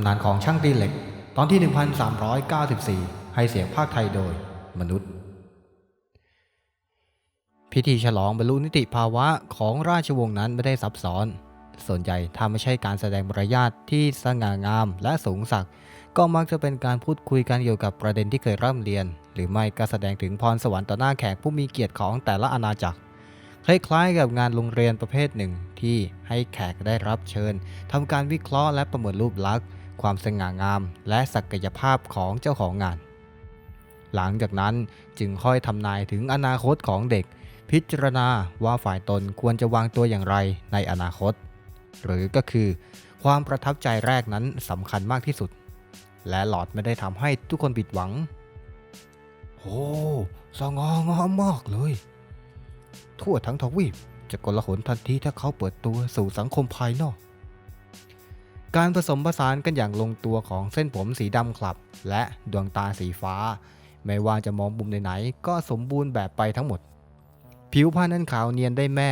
ำนานของช่างตีเหล็ก ตอนที่ 1394 ให้เสียงภาคไทยโดยมนุษย์ พิธีฉลองบรรลุนิติภาวะของราชวงศ์นั้นไม่ได้ซับซ้อน ส่วนใหญ่ถ้าไม่ใช่การแสดงมารยาทที่สง่างามและสูงสัก ก็มักจะเป็นการพูดคุยกันเกี่ยวกับประเด็นที่เคยร่ำเรียน หรือไม่ก็แสดงถึงพรสวรรค์ต่อหน้าแขกผู้มีเกียรติของแต่ละอาณาจักรคล้ายๆกับงานโรงเรียนประเภทหนึ่งที่ให้แขกได้รับเชิญทำการวิเคราะห์และประเมินรูปลักษณ์ ความสง่างามและศักยภาพของเจ้าของงาน หลังจากนั้นจึงค่อยทำนายถึงอนาคตของเด็ก พิจารณาว่าฝ่ายตนควรจะวางตัวอย่างไรในอนาคต หรือก็คือ ความประทับใจแรกนั้นสำคัญมากที่สุด และหลอดไม่ได้ทำให้ทุกคนผิดหวังโอ้สง่างามมากเลย ทั่วทั้งทวีปจะกลหนทันทีถ้าเขาเปิดตัวสู่สังคมภายนอก การผสมผสานกันอย่างลงตัวของเส้นผมสีดำคลับ และดวงตาสีฟ้า ไม่ว่าจะมองมุมไหนๆก็สมบูรณ์แบบไปทั้งหมด ผิวพรรณนั้นขาวเนียนได้แม่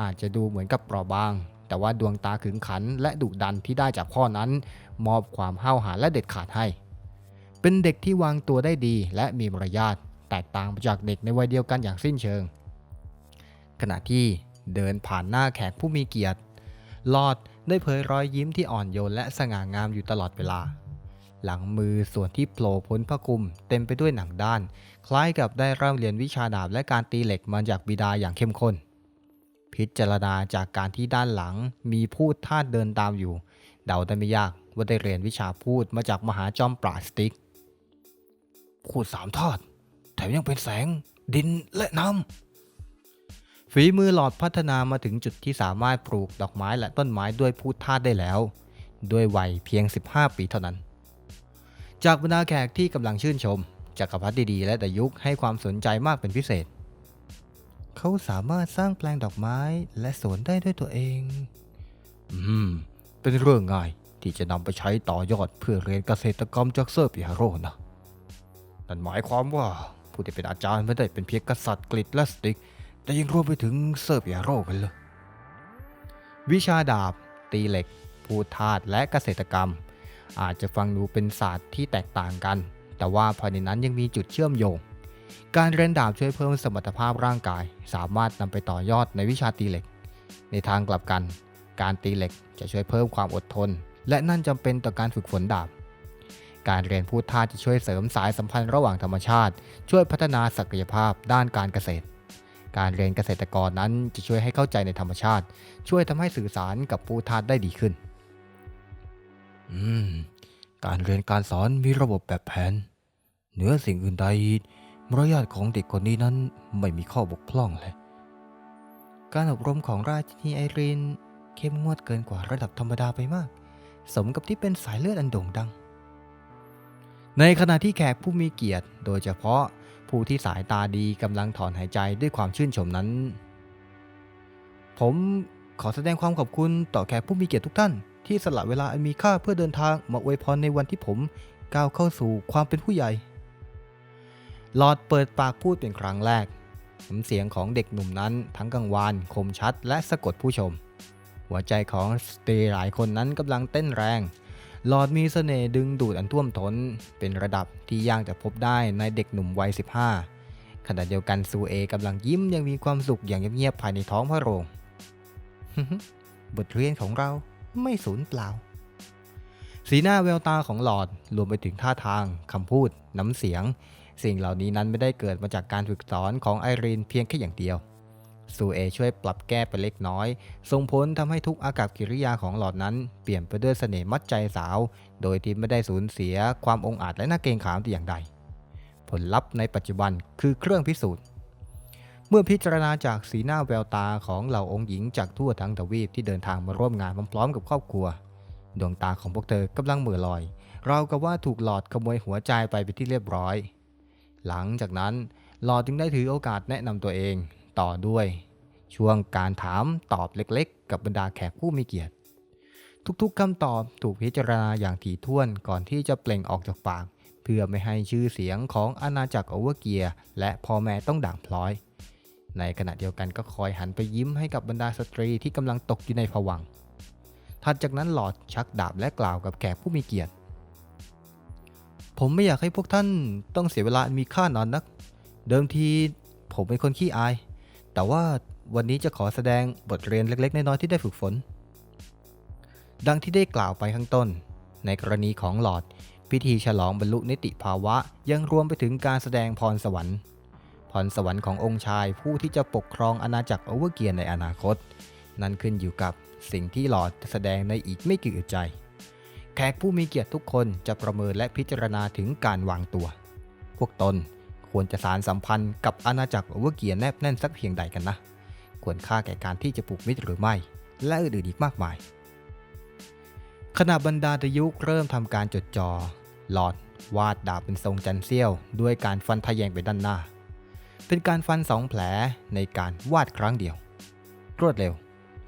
อาจจะดูเหมือนกับเปราะบาง แต่ว่าดวงตาขึงขันและดุดันที่ได้จากพ่อนั้น มอบความห้าวหาญและเด็ดขาดให้ เป็นเด็กที่วางตัวได้ดีและมีมารยาทแตกต่างจากเด็กในวัยเดียวกันอย่างสิ้นเชิง ขณะที่เดินผ่านหน้าแขกผู้มีเกียรติลอด ได้เผยรอยยิ้มที่อ่อนโยนและสง่างามอยู่ตลอดเวลา หลังมือส่วนที่โผล่พ้นผ้าคลุมเต็มไปด้วยหนังด้าน คล้ายกับได้ร่ำเรียนวิชาดาบและการตีเหล็กมาจากบิดาอย่างเข้มข้น พิจารณาจากการที่ด้านหลังมีพูดท่าเดินตามอยู่ เดาได้ไม่ยากว่าได้เรียนวิชาพูดมาจากมหาจอมปราสติกพูดสามทอดแถมยังเป็นแสง ดินและน้ำ ฝีมือหลอดพัฒนามาถึงจุดที่สามารถปลูกดอกไม้และต้นไม้ด้วยพูดทาสได้แล้ว ด้วยวัยเพียง 15 ปีเท่านั้น จากบรรดาแขกที่กำลังชื่นชมจักรพรรดิดีและดยุคให้ความสนใจมากเป็นพิเศษ เขาสามารถสร้างแปลงดอกไม้และสวนได้ด้วยตัวเอง อืม เป็นเรื่องง่ายที่จะนำไปใช้ต่อยอดเพื่อเรียนเกษตรกรรมจากเซอร์เปียโรนะนั่นหมายความว่าผู้ที่เป็นอาจารย์ไม่ได้เป็นเพียงกษัตริย์กริดและสติก แต่ยังรวมไปถึงเซอร์เปียโรกันเลย วิชาดาบ ตีเหล็กพูดทาสและเกษตรกรรม อาจจะฟังดูเป็นศาสตร์ที่แตกต่างกัน แต่ว่าภายในนั้นยังมีจุดเชื่อมโยง การเรียนดาบช่วยเพิ่มสมรรถภาพร่างกาย สามารถนำไปต่อยอดในวิชาตีเหล็ก ในทางกลับกัน การตีเหล็กจะช่วยเพิ่มความอดทน และนั่นจำเป็นต่อการฝึกฝนดาบการเรียนพูดท่าจะช่วยเสริมสายสัมพันธ์ระหว่างธรรมชาติ ช่วยพัฒนาศักยภาพด้านการเกษตร การเรียนเกษตรกรนั้นจะช่วยให้เข้าใจในธรรมชาติ ช่วยทำให้สื่อสารกับผู้ทาสได้ดีขึ้น อืม การเรียนการสอนมีระบบแบบแผน เหนือสิ่งอื่นใดมารยาทของเด็กคนนี้นั้นไม่มีข้อบกพร่องเลย การอบรมของราชินีไอรีนเข้มงวดเกินกว่าระดับธรรมดาไปมาก สมกับที่เป็นสายเลือดอันโด่งดัง ในขณะที่แขกผู้มีเกียรติ โดยเฉพาะ ผู้ที่สายตาดีกำลังถอนหายใจด้วยความชื่นชมนั้น ผมขอแสดงความขอบคุณต่อแขกผู้มีเกียรติทุกท่าน ที่สละเวลาอันมีค่าเพื่อเดินทางมาอวยพรในวันที่ผมก้าวเข้าสู่ความเป็นผู้ใหญ่ หลอดเปิดปากพูดเป็นครั้งแรกน้ำเสียงของเด็กหนุ่มนั้นทั้งกังวานคมชัดและสะกดผู้ชม หัวใจของสตรีหลายคนนั้นกำลังเต้นแรง หลอดมีเสน่ห์ดึงดูดอันท่วมท้น เป็นระดับที่ยากจะพบได้ในเด็กหนุ่มวัย 15 ขณะเดียวกันซูเอกำลังยิ้มยังมีความสุขอย่างเงียบๆภายในท้องพระโรงบทเรียนของเราไม่สูญเปล่า สีหน้าแววตาของหลอดรวมไปถึงท่าทางคำพูด น้ำเสียง สิ่งเหล่านี้นั้นไม่ได้เกิดมาจากการฝึกสอนของไอรีนเพียงแค่อย่างเดียว ซูเอช่วยปรับแก้ไปเล็กน้อย ส่งผลทำให้ทุกอากับกิริยาของหลอดนั้นเปลี่ยนไปด้วยเสน่ห์มัดใจสาว โดยที่ไม่ได้สูญเสียความองอาจและน่าเกรงขามแต่อย่างใด ผลลัพธ์ในปัจจุบันคือเครื่องพิสูจน์เมื่อพิจารณาจากสีหน้าแววตาของเหล่าองค์หญิงจากทั่วทั้งทวีปที่เดินทางมาร่วมงานพร้อมๆกับครอบครัว ดวงตาของพวกเธอกำลังเหม่อลอย เราวกับว่าถูกหลอดขโมยหัวใจไปเป็นที่เรียบร้อย หลังจากนั้นหลอดจึงได้ถือโอกาสแนะนำตัวเอง ต่อด้วย ช่วงการถามตอบเล็กๆ กับบรรดาแขกผู้มีเกียรติ ทุกๆคำตอบถูกพิจารณาอย่างถี่ถ้วนก่อนที่จะเปล่งออกจากปาก เพื่อไม่ให้ชื่อเสียงของอาณาจักรโอเวอร์เกียร์และพ่อแม่ต้องด่างพลอย ในขณะเดียวกันก็คอยหันไปยิ้มให้กับบรรดาสตรีที่กำลังตกอยู่ในผวังถัดจากนั้นหลอดชักดาบและกล่าวกับแขกผู้มีเกียรติ ผมไม่อยากให้พวกท่านต้องเสียเวลามีค่านอนนัก เดิมทีผมเป็นคนขี้อาย แต่ว่าวันนี้จะขอแสดงบทเรียนเล็กๆ น้อยๆที่ได้ฝึกฝน ดังที่ได้กล่าวไปข้างต้น ในกรณีของหลอด พิธีฉลองบรรลุนิติภาวะยังรวมไปถึงการแสดงพรสวรรค์ พรสวรรค์ขององค์ชายผู้ที่จะปกครองอาณาจักรโอเวอร์เกียร์ในอนาคต นั่นขึ้นอยู่กับสิ่งที่หลอดจะแสดงในอีกไม่กี่อึดใจ แขกผู้มีเกียรติทุกคนจะประเมินและพิจารณาถึงการวางตัว พวกตน ควรจะสารสัมพันธ์กับอาณาจักรโอเวอร์เกียร์แนบแน่นสักเพียงใดกันนะ ควรค่าแก่การที่จะผูกมิตรหรือไม่ และอื่นๆอีกมากมาย ขณะบรรดาทยุคเริ่มทำการจดจอ่อหลอด วาดดาบเป็นทรงจันเซียว ด้วยการฟันทะแยงไปด้านหน้า เป็นการฟันสองแผลในการวาดครั้งเดียว รวดเร็ว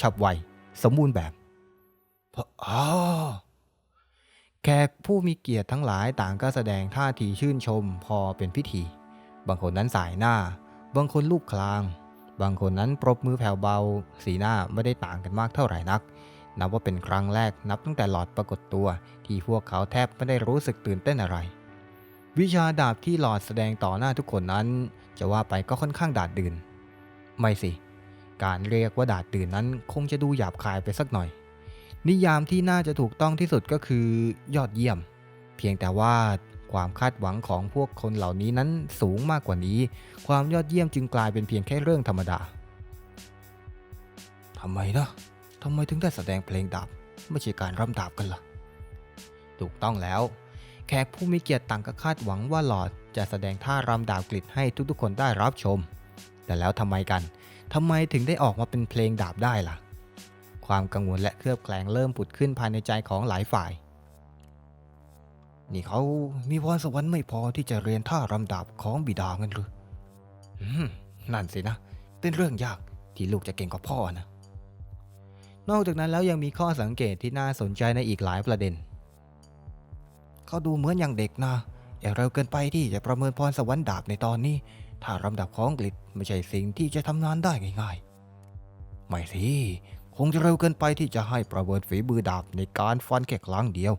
ฉับไว สมบูรณ์แบบอ๋อแขกผู้มีเกียรติทั้งหลายต่างก็แสดงท่าทีชื่นชมพอเป็นพิธี บางคนนั้นสายหน้า บางคนลูบคลาง บางคนนั้นปรบมือแผ่วเบา สีหน้าไม่ได้ต่างกันมากเท่าไหร่นัก นับว่าเป็นครั้งแรกนับตั้งแต่หลอดปรากฏตัว ที่พวกเขาแทบไม่ได้รู้สึกตื่นเต้นอะไร วิชาดาบที่หลอดแสดงต่อหน้าทุกคนนั้น จะว่าไปก็ค่อนข้างดาดดื่น ไม่สิ การเรียกว่าดาดดื่นนั้นคงจะดูหยาบคายไปสักหน่อย นิยามที่น่าจะถูกต้องที่สุดก็คือ ยอดเยี่ยม เพียงแต่ว่า ความคาดหวังของพวกคนเหล่านี้นั้นสูงมากกว่านี้ ความยอดเยี่ยมจึงกลายเป็นเพียงแค่เรื่องธรรมดาทำไมนะทำไมถึงได้แสดงเพลงดาบไม่ใช่การรำดาบกันล่ะ ถูกต้องแล้ว แขกผู้มีเกียรติต่างก็คาดหวังว่าหลอดจะแสดงท่ารำดาบกลิดให้ทุกๆ คนได้รับชม แต่แล้วทำไมกันทำไมถึงได้ออกมาเป็นเพลงดาบได้ล่ะ ความกังวลและเครือบแคลงเริ่มผุดขึ้นภายในใจของหลายฝ่าย นี่เขามีพรสวรรค์ไม่พอที่จะเรียนท่ารำดาบของบิดาเงินหรือนั่นสินะ เป็นเรื่องยากที่ลูกจะเก่งกว่าพ่อนะ นอกจากนั้นแล้วยังมีข้อสังเกตที่น่าสนใจในอีกหลายประเด็น เขาดูเหมือนอย่างเด็กนะอย่าเร็วเกินไปที่จะประเมินพรสวรรค์ดาบในตอนนี้ ถ้ารำดับของกฤษไม่ใช่สิ่งที่จะทำงานได้ง่ายๆ ไม่สิ คงจะเร็วเกินไปที่จะให้ประเมินฝีมือดาบในการฟันแค่ครั้งเดียว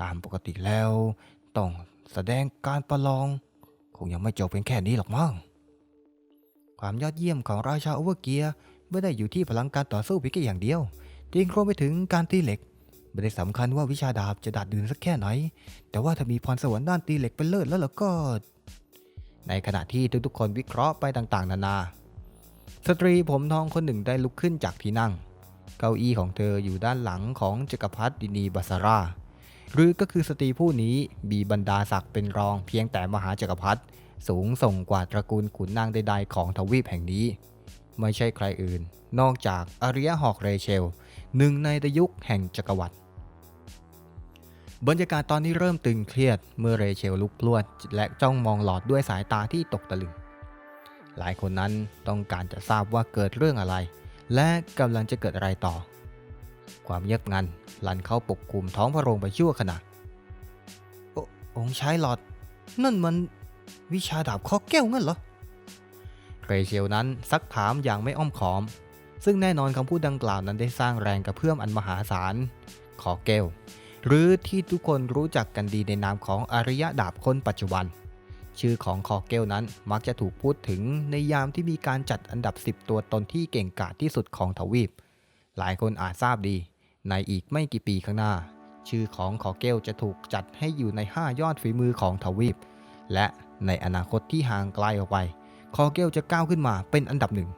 ตามปกติแล้ว ต้องแสดงการประลอง คงยังไม่จบเพียงแค่นี้หรอกมั้งความยอดเยี่ยมของราชาโอเวอร์เกียร์ไม่ได้อยู่ที่พลังการต่อสู้เพียงแค่อย่างเดียวจริงรวมไปถึงการตีเหล็กไม่ได้สำคัญว่าวิชาดาบจะดัดดืนสักแค่ไหน แต่ว่าถ้ามีพรสวรรค์ด้านตีเหล็กเป็นเลิศแล้วล่ะก็ ในขณะที่ทุกๆคนวิเคราะห์ไปต่างๆ นานา สตรีผมทองคนหนึ่งได้ลุกขึ้นจากที่นั่ง เก้าอี้ของเธออยู่ด้านหลังของจักรพรรดินีบัสรา หรือก็คือสตรีผู้นี้มีบรรดาศักดิ์เป็นรองเพียงแต่มหาจักรพรรดิสูงส่งกว่าตระกูลขุนนางใดๆของทวีปแห่งนี้ ไม่ใช่ใครอื่น นอกจากอาริยะฮอกเรเชล หนึ่งในดยุคแห่งจักรวรรดิบรรยากาศตอนนี้เริ่มตึงเครียดเมื่อเรเชลลุกพลวด และจ้องมองหลอดด้วยสายตาที่ตกตะลึง หลายคนนั้นต้องการจะทราบว่าเกิดเรื่องอะไร และกำลังจะเกิดอะไรต่อ ความเงียบงันลันเข้าปกคลุมท้องพระโรงไปชั่วขณะอองค์ชายหลอด นั่นมันวิชาดาบข้อแก้วงั้นเหรอเรเชลนั้นซักถามอย่างไม่อ้อมค้อม ซึ่งแน่นอนคำพูดดังกล่าวนั้นได้สร้างแรงกระเพื่อมอันมหาศาลขอเกลหรือที่ทุกคนรู้จักกันดีในนามของอารยดาบคนปัจจุบัน ชื่อของคอเกลนั้นมักจะถูกพูดถึงในยามที่มีการจัดอันดับ 10 ตัวตนที่เก่งกาจที่สุดของทวีป หลายคนอาจทราบดี ในอีกไม่กี่ปีข้างหน้า ชื่อของคอเกลจะถูกจัดให้อยู่ใน 5 ยอดฝีมือของทวีป และในอนาคตที่ห่างไกลออกไป คอเกลจะก้าวขึ้นมาเป็นอันดับหนึ่ง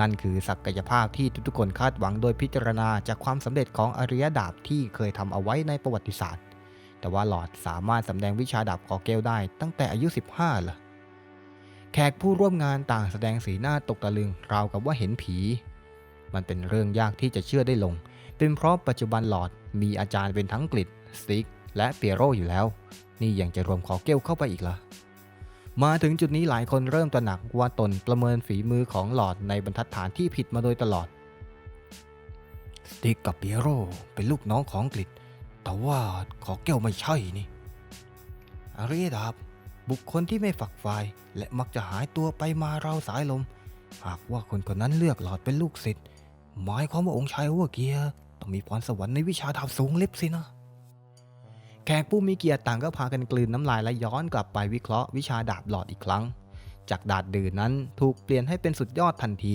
นั่นคือศักยภาพที่ทุกๆคนคาดหวังโดยพิจารณาจากความสำเร็จของอริยดาบที่เคยทำเอาไว้ในประวัติศาสตร์ แต่ว่าหลอดสามารถสำแดงวิชาดาบคอเกลได้ตั้งแต่อายุ 15ล่ะแขกผู้ร่วมงานต่างแสดงสีหน้าตกตะลึงราวกับว่าเห็นผี มันเป็นเรื่องยากที่จะเชื่อได้ลง เป็นเพราะปัจจุบันหลอดมีอาจารย์เป็นทั้งกริดสติกและเปียโรอยู่แล้ว นี่ยังจะรวมคอเกลเข้าไปอีกล่ะมาถึงจุดนี้หลายคนเริ่มตระหนักว่าตนประเมินฝีมือของหลอดในบรรทัดฐานที่ผิดมาโดยตลอด สติกกับเปียโรเป็นลูกน้องของกริดแต่ว่าขอแก้วไม่ใช่นี่อารีดาบบุคคลที่ไม่ฝักใฝ่และมักจะหายตัวไปมาเราสายลม หากว่าคนคนนั้นเลือกหลอดเป็นลูกศิษย์ หมายความว่าองค์ชายโอเวอร์เกียร์ต้องมีพรสวรรค์ในวิชาดาบสูงลิบสินะ แขกผู้มีเกียรติต่างก็พากันกลืนน้ำลายและย้อนกลับไปวิเคราะห์วิชาดาบหลอดอีกครั้ง จากดาบดื่นนั้นถูกเปลี่ยนให้เป็นสุดยอดทันที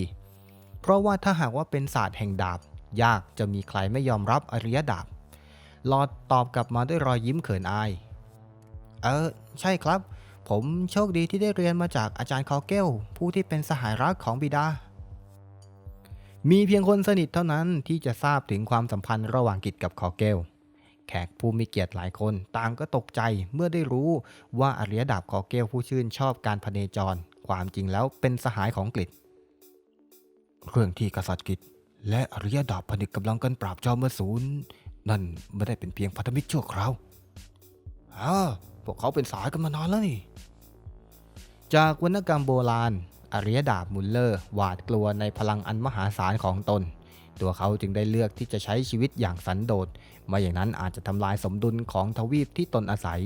เพราะว่าถ้าหากว่าเป็นศาสตร์แห่งดาบ ยากจะมีใครไม่ยอมรับอริยดาบหลอดตอบกลับมาด้วยรอยยิ้มเขินอาย เออ ใช่ครับ ผมโชคดีที่ได้เรียนมาจากอาจารย์คอเกลผู้ที่เป็นสหายรักของบิดา มีเพียงคนสนิทเท่านั้นที่จะทราบถึงความสัมพันธ์ระหว่างกิจกับคอเกล แขกผู้มีเกียรติหลายคนต่างก็ตกใจเมื่อได้รู้ว่าอริยดาบคอเกลผู้ชื่นชอบการพเนจร ความจริงแล้วเป็นสหายของกฤษเรื่องที่กษัตริย์กฤษและอริยดาบผนึกกำลังกันปราบจอมอสูรนั่นไม่ได้เป็นเพียงพันธมิตรชั่วคราวอ้าพวกเขาเป็นสายกันมานานแล้วนี่ จากวรรณกรรมโบราณ อริยดาบมุลเลอร์ หวาดกลัวในพลังอันมหาศาลของตน ตัวเขาจึงได้เลือกที่จะใช้ชีวิตอย่างสันโดษไม่อย่างนั้นอาจจะทำลายสมดุลของทวีปที่ตนอาศัย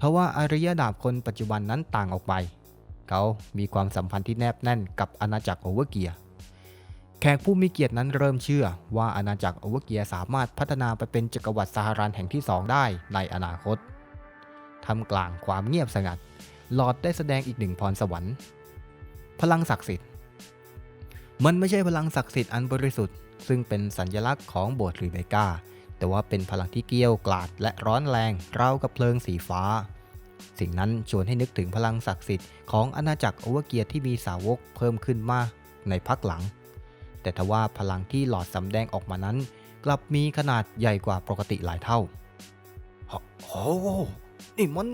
ทว่าอริยดาบคนปัจจุบันนั้นต่างออกไป เขามีความสัมพันธ์ที่แนบแน่นกับอาณาจักรโอเวอร์เกียแขกผู้มีเกียรตินั้นเริ่มเชื่อว่าอาณาจักรโอเวอร์เกียสามารถพัฒนาไปเป็นจักรวรรดิสหรันแห่งที่สองได้ในอนาคตทำกลางความเงียบสงัด หลอดได้แสดงอีกหนึ่งพรสวรรค์ พลังศักดิ์สิทธิ์ มันไม่ใช่พลังศักดิ์สิทธิ์อันบริสุทธิ์ ซึ่งเป็นสัญลักษณ์ของโบสถ์รีเบกาแต่ว่าเป็นพลังที่เกี้ยวกลาดและร้อนแรงราวกับเพลิงสีฟ้า สิ่งนั้นชวนให้นึกถึงพลังศักดิ์สิทธิ์ของอาณาจักรโอเวอร์เกียที่มีสาวกเพิ่มขึ้นมากในพักหลัง แต่ทว่าพลังที่หลอดสำแดงออกมานั้น กลับมีขนาดใหญ่กว่าปกติหลายเท่าโอ้โหนี่มัน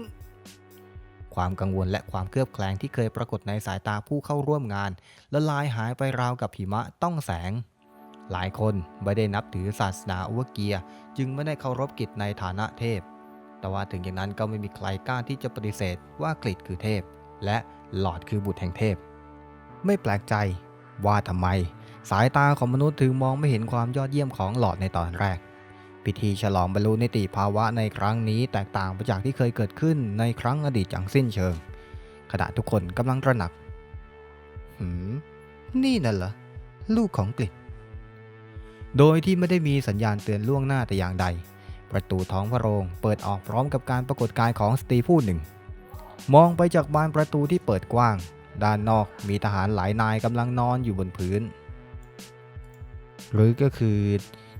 ความกังวลและความเคลือบแคลงที่เคยปรากฏในสายตาผู้เข้าร่วมงานละลายหายไปราวกับหิมะต้องแสง หลายคนไม่ได้นับถือศาสนาอวเกียร์จึงไม่ได้เคารพกิจในฐานะเทพ แต่ว่าถึงอย่างนั้นก็ไม่มีใครกล้าที่จะปฏิเสธว่ากฤษคือเทพ และหลอดคือบุตรแห่งเทพ ไม่แปลกใจว่าทำไม สายตาของมนุษย์ถึงมองไม่เห็นความยอดเยี่ยมของหลอดในตอนแรก พิธีฉลองบรรลุนิติภาวะในครั้งนี้แตกต่างไปจากที่เคยเกิดขึ้นในครั้งอดีตอย่างสิ้นเชิง ขณะทุกคนกำลังระหนัก หืม นี่น่ะเหรอ ลูกของกฤษโดยที่ไม่ได้มีสัญญาณเตือนล่วงหน้าแต่อย่างใด ประตูท้องพระโรงเปิดออกพร้อมกับการปรากฏกายของสตรีผู้หนึ่ง มองไปจากบานประตูที่เปิดกว้าง ด้านนอกมีทหารหลายนายกำลังนอนอยู่บนพื้น หรือก็คือ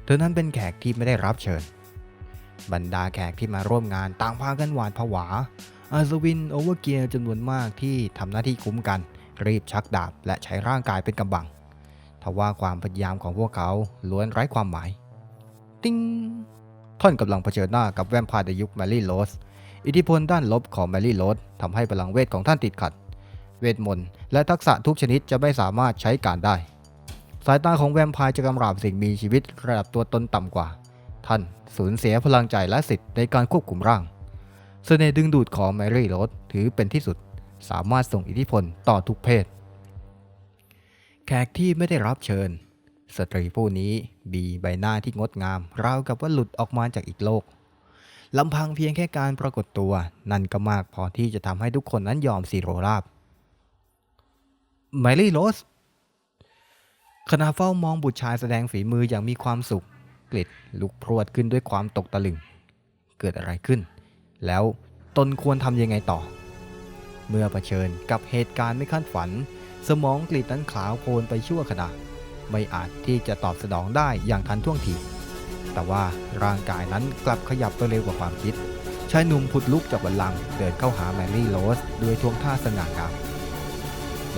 เธอนั้นเป็นแขกที่ไม่ได้รับเชิญ บรรดาแขกที่มาร่วมงานต่างพากันหวาดผวา อาซวินโอเวอร์เกียร์จำนวนมากที่ทำหน้าที่คุ้มกัน รีบชักดาบและใช้ร่างกายเป็นกำบังทว่าความพยายามของพวกเขาล้วนไร้ความหมาย ติ้งท่านกำลังเผชิญหน้ากับแวมพร์ในยุคแมรี่โรส อิทธิพลด้านลบของแมรี่โรสทำให้พลังเวทของท่านติดขัด เวทมนต์และทักษะทุกชนิดจะไม่สามารถใช้การได้ สายตาของแวมไพร์จะกำราบสิ่งมีชีวิตระดับตัวตนต่ำกว่า ท่านสูญเสียพลังใจและสิทธิ์ในการควบคุมร่างเสน่ห์ดึงดูดของแมรี่โรสถือเป็นที่สุด สามารถส่งอิทธิพลต่อทุกเพศ แขกที่ไม่ได้รับเชิญ สตรีผู้นี้มีใบหน้าที่งดงาม ราวกับว่าหลุดออกมาจากอีกโลกลำพังเพียงแค่การปรากฏตัว นั่นก็มากพอที่จะทำให้ทุกคนนั้นยอมสีโรราบแมรี่โรส ขณะเฝ้ามองบุตรชายแสดงฝีมืออย่างมีความสุขกลิดลุกพรวดขึ้นด้วยความตกตะลึง เกิดอะไรขึ้น แล้วตนควรทำยังไงต่อ เมื่อเผชิญกับเหตุการณ์ไม่คาดฝัน สมองกลิดนั้นขาวโพลนไปชั่วขณะ ไม่อาจที่จะตอบสนองได้อย่างทันท่วงที แต่ว่าร่างกายนั้นกลับขยับไปเร็วกว่าความคิดชายหนุ่มผุดลุกจากบัลลังก์เดินเข้าหาแมรี่โรสด้วยท่วงท่าสง่างาม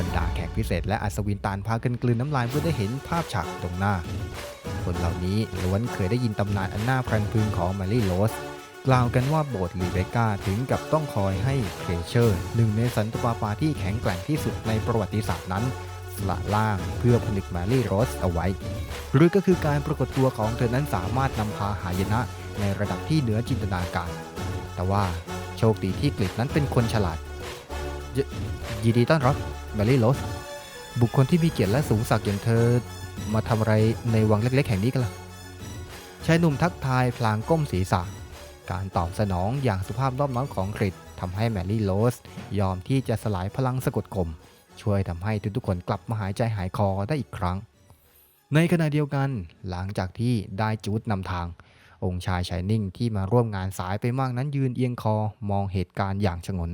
บรรดาแขกพิเศษและอัศวินตานพากันกลืนน้ำลายเพื่อได้เห็นภาพฉากตรงหน้า คนเหล่านี้ล้วนเคยได้ยินตำนานอันน่าพรันพรึงของแมรี่โรสกล่าวกันว่าโบสถ์ลีเบกาถึงกับต้องคอยให้เครเชอร์ หนึ่งในสันตปาปาที่แข็งแกร่งที่สุดในประวัติศาสตร์นั้นสละล่างเพื่อผนึกแมรี่โรสเอาไว้ หรือก็คือการปรากฏตัวของเธอนั้นสามารถนำพาหายนะในระดับที่เหนือจินตนาการ แต่ว่าโชคดีที่กลิดนั้นเป็นคนฉลาดยยินดีต้อนรับ แมรี่โรสบุคคลที่มีเกียรติและสูงศักดิ์อย่างเธอ มาทำอะไรในวังเล็ก ๆ แห่งนี้กันล่ะชายหนุ่มทักทายพลางก้มศีรษะ การตอบสนองอย่างสุภาพรอบน้อมของกริดทำให้แมรี่โรสยอมที่จะสลายพลังสะกดข่มช่วยทำให้ทุกๆคนกลับมาหายใจหายคอได้อีกครั้ง ในขณะเดียวกันหลังจากที่ได้จูดนำทาง องค์ชายชายนิ่งที่มาร่วมงานสายไปมากนั้นยืนเอียงคอมองเหตุการณ์อย่างฉงน